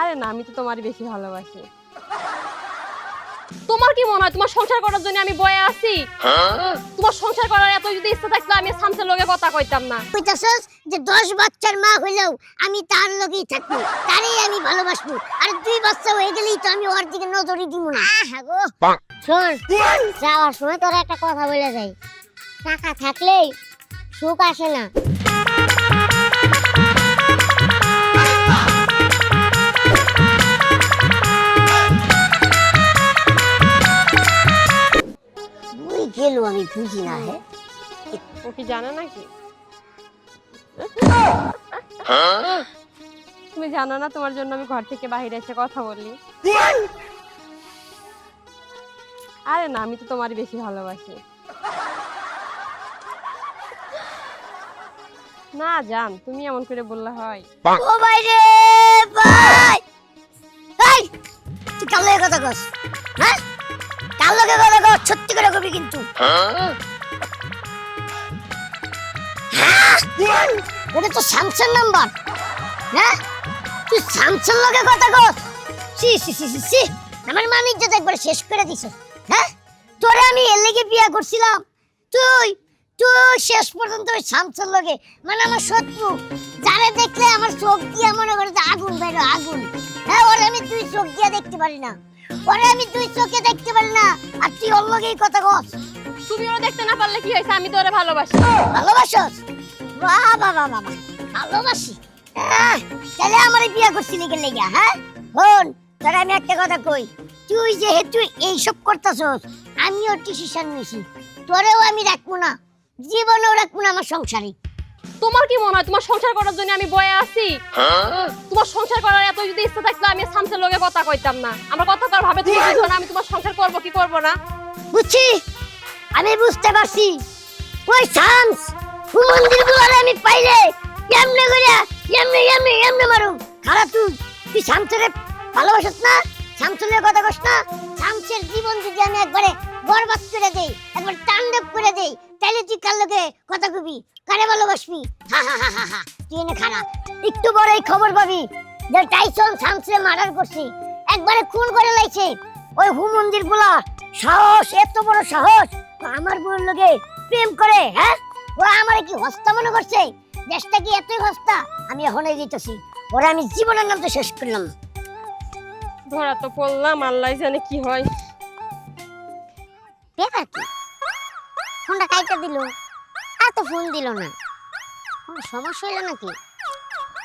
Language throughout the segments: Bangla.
আরে না আমি তো তোমারই বেশি ভালোবাসি। তোমার কি মনে হয় তোমার সংসার করার জন্য আমি বয়ে আছি? তোমার সংসার করার এত যদি ইচ্ছা থাকলে আমি সামসের লগে কথা কইতাম না। কইতাছস যে দশ বাচ্চার মা হইলেও আমি তার লগেই থাকব তারই আমি ভালোবাসবো আর দুই বাচ্চা হয়ে গেলেই তো আমি ওর দিকে নজরই দিব না। আহা গো। শোন যাওয়ার সময় তোর একটা কথা বলে যাই। টাকা থাকলেই সুখ আসে না। আমি বুঝি না হে ও কি জানে নাকি? তুমি জানো না তোমার জন্য আমি ঘর থেকে বাইরে এসে কথা বলি? আরে না আমি তো তোমারই বেশি ভালোবাসি। না জান তুমি এমন করে বললে হয়। ও ভাই রে ভাই! এই তুই কাল কথা কস হ্যাঁ? কাল কথা কস করে কিন্তু? ওটা তো নাম্বার হ্যাঁ তুই কথা কস। সি সি সি সি সি আমার একবার শেষ করে দিছ। হ্যাঁ তোরে আমি এর লেগে বিয়া করছিলাম। তুই তুই শেষ পর্যন্ত ওই লগে। মানে আমার শত্রু। যারে দেখলে আমার চোখ দিয়ে মনে করে আগুন বেরো আগুন। হ্যাঁ ওরে আমি দুই চোখ দিয়ে দেখতে পারি না। ওরে আমি দুই চোখে দেখতে পারি না আর তুই ওর লগেই কথা কস। তুমি ওরা দেখতে না পারলে কি হয়েছে? আমি তো ওরা ভালোবাসি। ভালোবাসস? বাহ বাহ বাহ বাহ। ভালোবাসি। আহ, তাহলে আমার বিয়ে করছিলি গেলে গিয়া হ্যাঁ? হন তোর আমি একটা কথা কই। তুই যেহেতু এইসব করতেছস আমিও ডিসিশন নিছি। তোরেও আমি রাখব না। জীবনেও রাখব না আমার সংসারে। তোমার কি মনে হয়? তোমার সংসার করার জন্য আমি বয়ে আছি? তোমার সংসার করার এত যদি ইচ্ছা থাকলে আমি সামসের লগে কথা কইতাম না। আমার কথা কার ভাবে তুমি বুঝো না আমি তোমার সংসার করব কি করব না? বুঝছি? আমি বুঝতে পারছি। ওই সামস মন্দির গুলারে আমি পাইলে এমনে করে এমনে এমনে এমনে মারুম খারাপ তুই তুই শামসের ভালোবাসিস না? শামসের কথা কস না? শামসের জীবন যদি আমি একবারে বরবাদ করে দেই একবার তাণ্ডব করে দেই তাহলে তুই কার লোকে কথা কবি। কারে ভালোবাসবি? হা হা হা হা হা তুই এনে খারাপ একটু বড় এই খবর পাবি যে টাইসন শামসের মার্ডার করছি। একবারে খুন করে লাইছে। ওই হু মন্দিরগুলা সাহস এত বড় সাহস আমার বউর লগে প্রেম করে হ্যাঁ? ও আমার কি হস্তা মনে করছে? দেশটা কি এতই হস্তা? আমি এখনই দিতেছি। ওরা আমি জীবনের নাম তো শেষ করলাম। ধরা তো পড়লাম আল্লাহ জানে কি হয়। ব্যাপার কি? ফোনটা কাইটা দিল। আর তো ফোন দিল না। কোনো সমস্যা হইল নাকি?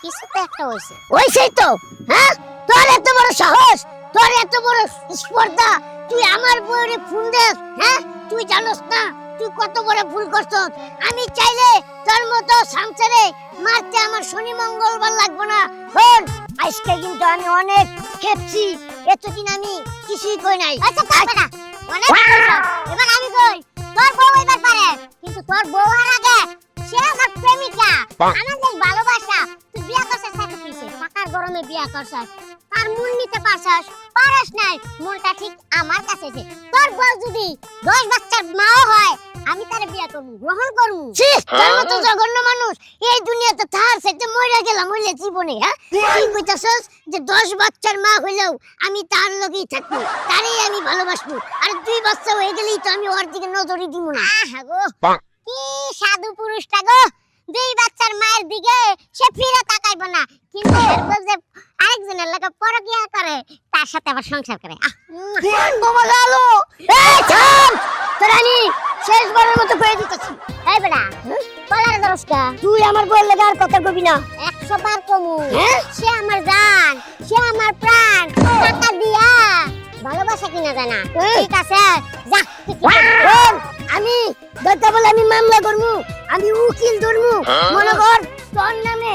কিছু তো একটা হয়েছে হয়েছেই তো। হ্যাঁ? তোর এত বড় সাহস? তোর এত বড় স্পর্ধা? তুই আমার বউরে ফোন দেস হ্যাঁ? তুই জানোস না তুই কত বড় ভুল করছস। আমি চাইলে তোর মতো সামসারে মারতে আমার শনি মঙ্গলবার লাগবে না। শোন আজকে কিন্তু আমি অনেক খেপছি। এতদিন আমি কিছুই কই নাই। আচ্ছা না। অনেক এবার আমি কই? তোর বউ এবার পারে। কিন্তু তোর বউ আর আগে সে আমার প্রেমিকা। আমাদের ভালোবাসা। তুই বিয়া করছিস সাথে কিসে টাকার গরমে বিয়া করছিস। তার মূল নিতে পারছস পারস নাই মূলটা ঠিক আমার কাছে আছে তোর বউ যদি দশ বাচ্চার মাও হয় আমি তারে বিয়া করব গ্রহণ করব। তোর মতো জঘন্য মানুষ এই দুনিয়াতে তার সাথে মরে গেলাম হইলে জীবনে হ্যাঁ? তুই কইতাছস যে দশ বাচ্চার মা হইলেও আমি তার লগেই থাকব তারই আমি ভালোবাসবো আর দুই বাচ্চা হয়ে গেলেই তো আমি ওর দিকে নজরই দিব না। আহা গো কি সাধু পুরুষটা গো! দুই বাচ্চার মায়ের দিকে সে ফিরে তাকাইব না কিন্তু এরপর যে আরেকজনের লাগে পরকিয়া করে তার সাথে আবার সংসার করে। বাবা গেলো এই থাম আমি শেষবারের মতো কয়ে দিতেছি। এই বেটা বলার দরস্কা তুই আমার লাগে আর কথা কবি না। একশো বার কমু। সে আমার জান সে আমার প্রাণ টাকা দিয়া। ভালোবাসা কিনা জানা ঠিক আছে যা। আমি দরকার বলে আমি মামলা করব। আমি উকিল ধর্মু। মনে কর তোর নামে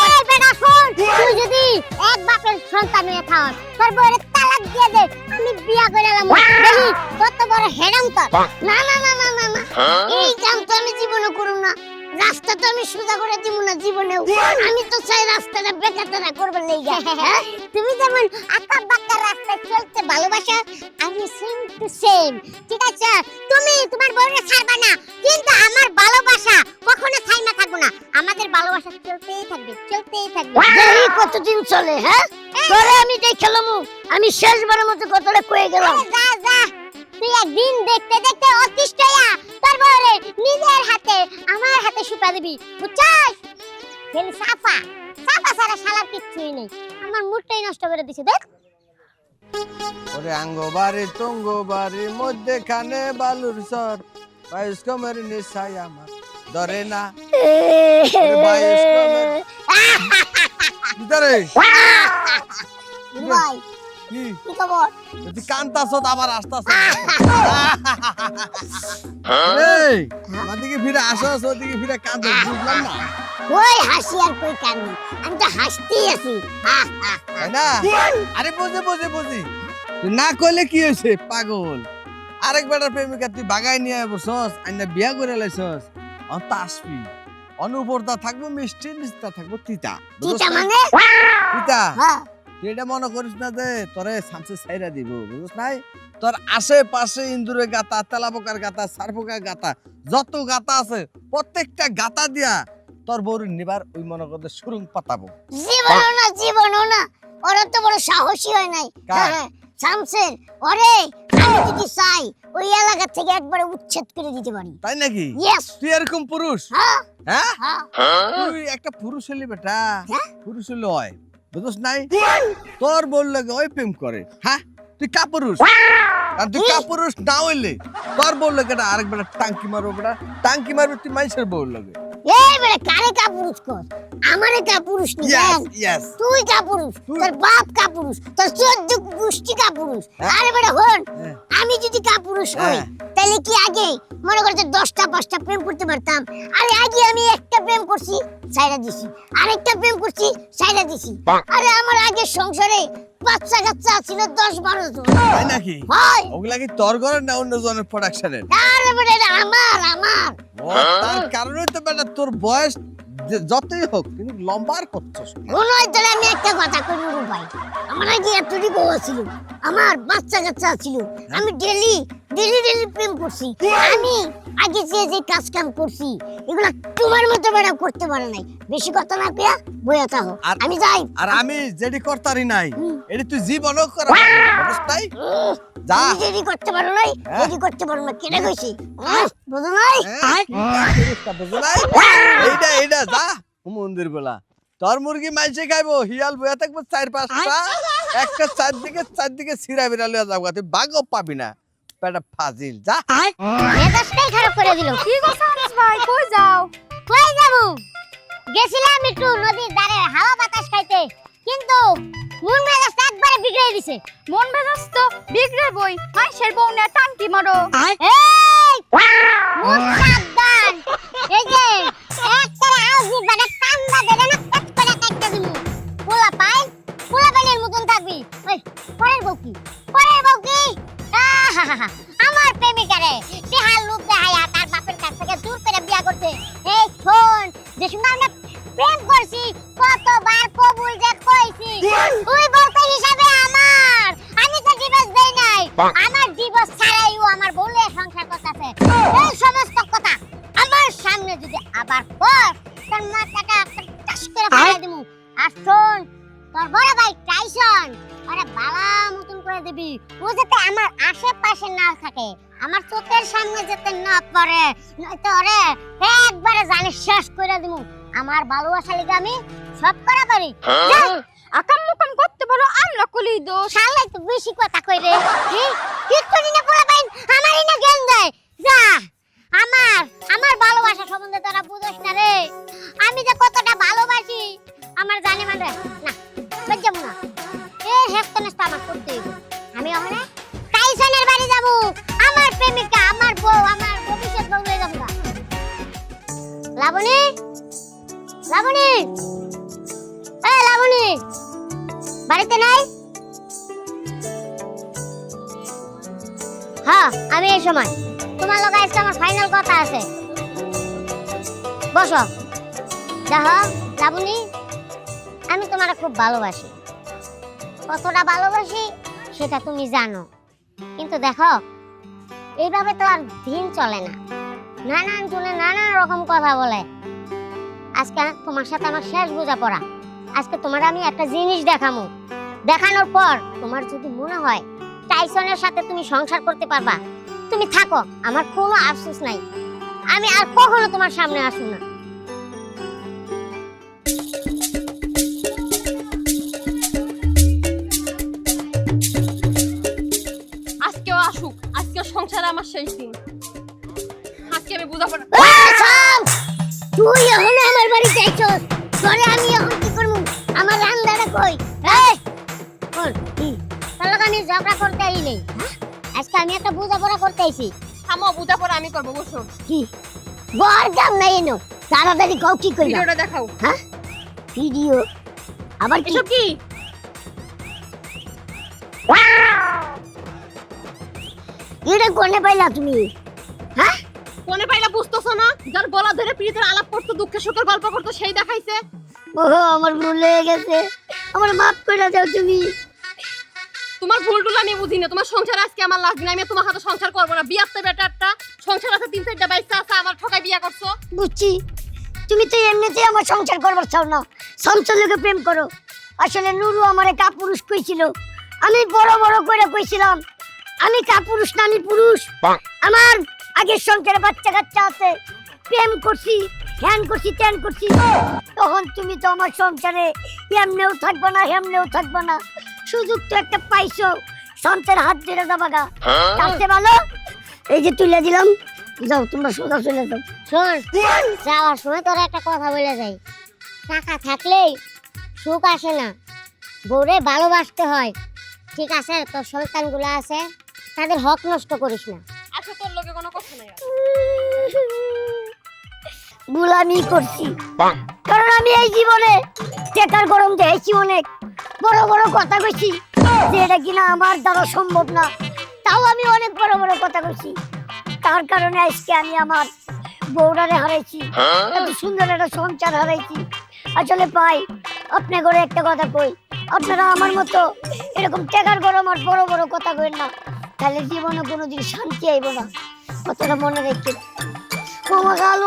এই বেটা শোন। তুই যদি এক বাপের সন্তান হয়ে থাক তোর বউরে তালাক দিয়ে দে আমি বিয়া করে এলাম। দেখি কত বড় হেরাম তোর। না না না না না না। এই কাম তো আমি জীবনে করুম না। রাস্তা তো আমি সোজা করে দিব না জীবনেও। আমি তো চাই রাস্তাটা বেকাতারা লেগে হ্যাঁ? তুমি যেমন আঁকা বাঁকা রাস্তায় চলতে ভালোবাসা আমি সেম টু সেম ঠিক আছে? তুমি তোমার বউরে ছাড়বা না। কিন্তু আমার ভালোবাসা কখনো ছাইমা থাকব না। আমাদের ভালোবাসা চলতেই থাকবে চলতেই থাকবে। দেরি কতদিন চলে হ্যাঁ? আমি দেখালাম আমি শেষবারের মতো কথাটা কয়ে গেলাম। যা যা। তুই একদিন দেখতে দেখতে অতিষ্ঠ হইয়া নিজের হাতে আমার হাতে সুপা দিবি বুঝছস? ফেলি সাফা সাফা সারা শালার কিচ্ছুই নেই। আমার মুডটাই নষ্ট করে দিছে দেখ। ওরে আঙ্গবাড়ি তুঙ্গবাড়ি মধ্যেখানে বালুর সর বাইশ কমের নিশাই আমার ধরে না। ওরে বাইশ কমের ভিতরে ভাই। কি? খবর? তুই কান্তাছ আবার আসতাছ এই আমার দিকে ফিরে আসস ওদিকে ফিরে কান্দ বুঝলাম না। ওই হাসি আর কই আমি তো হাসতেই আছি। না? আরে বুঝে বুঝে বুঝি। না কইলে কি হয়েছে পাগল। আরেক বেটার প্রেমিকা তুই বাগাই নিয়ে বসস আইনা বিয়া করে লাইছস। অন্ত আসবি। অনুপরতা থাকব মিষ্টি নিস্তা থাকব তিতা। তিতা? মানে? তিতা। হ্যাঁ। তুই এটা মনে করিস না যে তোরে সামসে ছাইরা দিব বুঝছ নাই? তোর আশেপাশে ইন্দুরের গাতা তেলাপোকার গাতা সারপোকার গাতা যত গাতা আছে প্রত্যেকটা গাতা দিয়া তোর বউর নিবার ওই মনে করতে সুরুং পাতাবো। জীবনও না জীবনও না। ওরা তো বড় সাহসী হয় নাই। হ্যাঁ, শামসের। ওরে আমি যদি চাই ওই এলাকা থেকে একবারে উচ্ছেদ করে দিতে পারি। তাই নাকি? ইয়েস তুই এরকম পুরুষ? হ্যাঁ। হ্যাঁ? হ্যাঁ। তুই একটা পুরুষ হলি বেটা। হ্যাঁ? পুরুষ হলি হয়। বুঝছ নাই? তোর বল লাগে ওই প্রেম করে হ্যাঁ? তুই কাপুরুষ। আর তুই কাপুরুষ না হইলে তোর বল লাগে এটা আরেক বেটা টাঙ্কি মারবো বেটা। টাঙ্কি মারবে তুই মানুষের বল লাগে। এই কারে কাপুরুষ কর আমারে কাপুরুষ নি তুই কাপুরুষ তোর বাপ কাপুরুষ তোর চোদ্দ গোষ্ঠী কাপুরুষ। হ্যাঁ। আরে হন হ্যাঁ। আমি যদি কাপুরুষ হই হ্যাঁ। তাহলে কি আগে মনে করতে দশটা পাঁচটা প্রেম করতে পারতাম? আরে আগে আমি একটা প্রেম করছি সাইরা দিছি। আরেকটা প্রেম করছি সাইরা দিছি। আরে আমার আগে সংসারে বাচ্চা কাচ্চা ছিল দশ বারো জন। তাই নাকি? হয়। ওগুলা কি তোর ঘরের না অন্য জনের প্রোডাকশনের আরে বেটা এটা আমার আমার। তার কারণে তো বেটা তোর বয়স যতই হোক কিন্তু লম্বার করছস মনে হয় তাহলে আমি একটা কথা কই ভাই আমার আগে এতটি বউ ছিল আমার বাচ্চা কাচ্চা ছিল। আমি ডেলি ডেলি প্রেম করছি। আমি আগে যে যে কাজ কাম করছি এগুলা তোমার মতো বেড়া করতে পারে নাই। বেশি কথা না পেয়া বইয়া থাকো। আমি যাই। আর আমি যেটি করতারি নাই। এটি তুই জীবনও করা যা। করতে পারো নাই হ্যাঁ। করতে পারো না কেটে কইছি? বুঝো নাই? হ্যাঁ? বুঝো নাই? এইটা এইটা যা। মন্দির বেলা। তোর মুরগি মাইসে খাইবো হিয়াল বইয়া থাকব চার পাঁচটা। একটা চারদিকে চারদিকে ছিঁড়া বিড়ালে যাব তুই বাঘও পাবি না। পেটা ফাজিল যা। মেজাজটাই খারাপ করে দিল। কি কথা ভাই? কই যাও? কই যাব? গেছিলাম একটু নদীর ধারে হাওয়া বাতাস খাইতে। কিন্তু মন মেজাজ একবারে বিগড়ে দিছে। মন মেজাজ তো বিগড়ে বই মাইশের বউ নিয়ে টাঙ্কি মারো। এই! মুখ সাবধান। এই যে আমার ডিভোর্স ছাড়াই ও আমার বউলে সংসার করতেছে। এই সমস্ত কথা আমার সামনে যদি আবার কর তোর মাথাটা টাস করে ফাড়া দিমু। আর শোন তোর বড় ভাই টাইসন আরে বালা মতন করে দিবি। ও যাতে আমার আশেপাশে না থাকে আমার চোখের সামনে যাতে না পড়ে নয়তো ওরে একবারে জানি শেষ করে দিমু। আমার ভালোবাসা লিগে আমি সব করা পারি। যা, আকাম মুকাম বলো আমরা কলি দোষ। শালাই তো বেশি কথা কই রে। কি করি না পোলা পাইন, আমারই না জ্ঞান দেয়। যা, আমার আমার ভালোবাসা সম্বন্ধে তোরা বুঝোস না রে। আমি যে কতটা ভালোবাসি, আমার জানি মানে না বুঝলাম না। এ হেস্তনেস্তা আমার করতে হইব আমি ওখানে টাইসনের বাড়ি যাব। আমার প্রেমিকা, আমার বউ, আমার ভবিষ্যৎ বউ হয়ে যাব লাবণী? লাবণী? এ, লাবণী! বাড়িতে নাই? হ্যাঁ আমি এই সময়। তোমার লগে আজকে আমার ফাইনাল কথা আছে। বসো। দেখো, লাবণী, আমি তোমার খুব ভালোবাসি। কতটা ভালোবাসি সেটা তুমি জানো। কিন্তু দেখো, এইভাবে তো আর দিন চলে না। নানান জনে নানান রকম কথা বলে। আজকে তোমার সাথে আমার শেষ বোঝাপড়া। আজকে তোমার আমি একটা জিনিস দেখামু। দেখানোর পর তোমার যদি মনে হয় টাইসনের সাথে তুমি সংসার করতে পারবা তুমি থাকো আমার কোনো আফসোস নাই। আমি আর কখনো তোমার সামনে আসব না। আজকেও আসুক আজকে সংসারে আমার শেষ দিন। আজকে আমি এই, থাম! তুই ঝগড়া করতে আই নেই হ্যাঁ? আজকে আমি একটা বোঝাপড়া করতে আইছি। থামো বোঝাপড়া আমি করব বসো কি? বর দাম নাই এনো তাড়াতাড়ি কও কি কইবা ভিডিওটা দেখাও। হ্যাঁ? ভিডিও। আবার কি? এসব কি? এটা কোনে পাইলা তুমি? হ্যাঁ? কোনে পাইলা বুঝতেছো না? যার গলা ধরে প্রীতের আলাপ করতো দুঃখে সুখের গল্প করতো সেই দেখাইছে। ও আমার ভুল হয়ে গেছে। আমার মাফ করে দাও তুমি। তোমার ভুল টুল আমি বুঝি না। তোমার সংসার আজকে আমার লাস্ট দিন আমি তোমার হাতে সংসার করব না। বিয়াতে বেটা একটা। সংসার আছে তিন চারটা বাইসা আছে আমার ঠকাই বিয়া করছ। বুঝছি। তুমি তো এমনিতেই আমার সংসার করবার চাও না। সংসারকে প্রেম করো। আসলে নুরু আমার আমারে কাপুরুষ কইছিল। আমি বড় বড় করে কইছিলাম আমি কাপুরুষ না আমি পুরুষ আমার আগের সংসারে বাচ্চা কাচ্চা আছে। প্রেম করছি হ্যান করছি ত্যান করছি। তখন তুমি তো আমার সংসারে এমনেও থাকবে না হেমনেও থাকবে না। সুযোগ তো একটা পাইছো। সংসার হাত ধরে যাবা গা। কাছে ভালো এই যে তুলে দিলাম। যাও তোমরা সোজা চলে যাও। শোন যাওয়ার সময় তোরা একটা কথা বলে যাই। টাকা থাকলেই সুখ আসে না। বউরে ভালোবাসতে হয়। ঠিক আছে তোর সন্তানগুলো আছে। তাদের হক নষ্ট করিস না। আচ্ছা তোর লোকে কোনো কথা নাই। গুলামি করছি। কারণ আমি এই জীবনে টেকার গরম দেখেছি অনেক। বড় বড় কথা কইছি। যে এটা কিনা আমার দ্বারা সম্ভব না। তাও আমি অনেক বড় বড় কথা কইছি। তার কারণে আজকে আমি আমার বউরারে হারাইছি। এত সুন্দর একটা সংসার হারাইছি। আসলে পাই আপনি করে একটা কথা কই। আপনারা আমার মতো এরকম টেকার গরম আর বড় বড় কথা কইন না। তাহলে জীবনে কোনোদিন শান্তি আইব না। কথাটা মনে রেখে ও গেল